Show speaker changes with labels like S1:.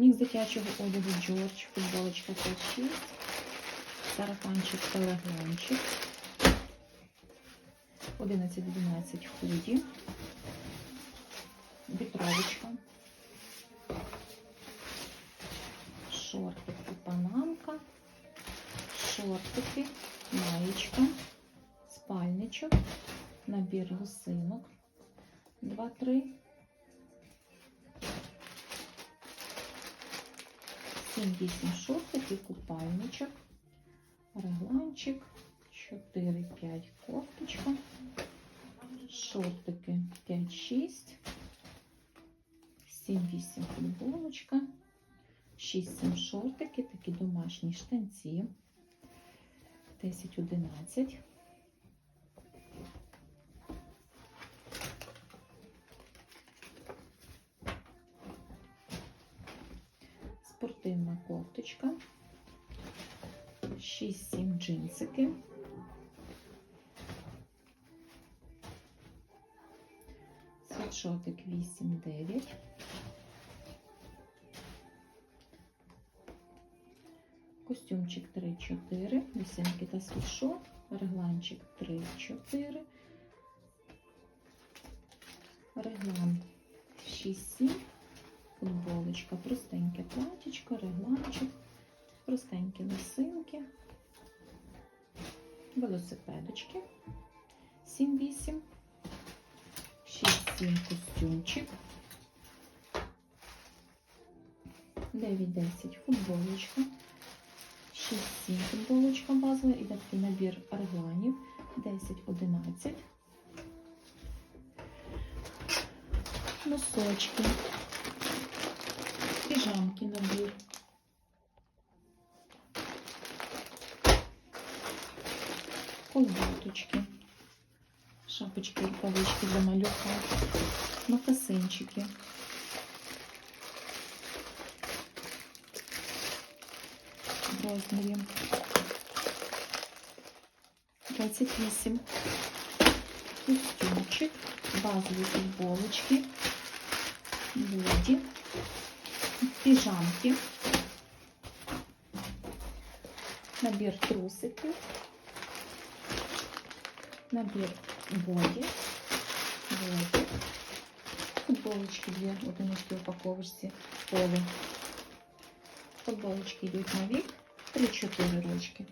S1: Мікс дитячого одягу Джордж, футболочка 5-6, сарафанчик та леглончик, 11-12 худі, вітровочка, шортики, панамка, шортики, маєчка, спальничок, набір гусинок, 2-3, 7-8 шортиків, купальничок, регланчик, 4-5 кофточка, шортики 5-6, 7-8 футболочка, 6-7 шортики, такі домашні штанці, 10-11. Спортивна кофточка, 6-7 джинсики. Світшотик 8-9. Костюмчик 3-4, вісімки та світшот, регланчик 3-4, реглан 6-7, футболочка, простеньке платічко, регланчик, простенькі лосинки, велосипедочки. 7-8, 6-7 костюмчик, 9-10 футболочка, 6-7 футболочка базова. І такий набір регланів, 10-11, носочки, піжамки набір. Колготочки, шапочки, рукавички для малюка, макасинчики. В розмірі 28. Костюмчик, базові футболочки, боді, піжамки, набір трусиків, набір боді, боді, футболочки дві в одиночці упаковочці поло. Футболочки йдуть на вік 3-4 ручки.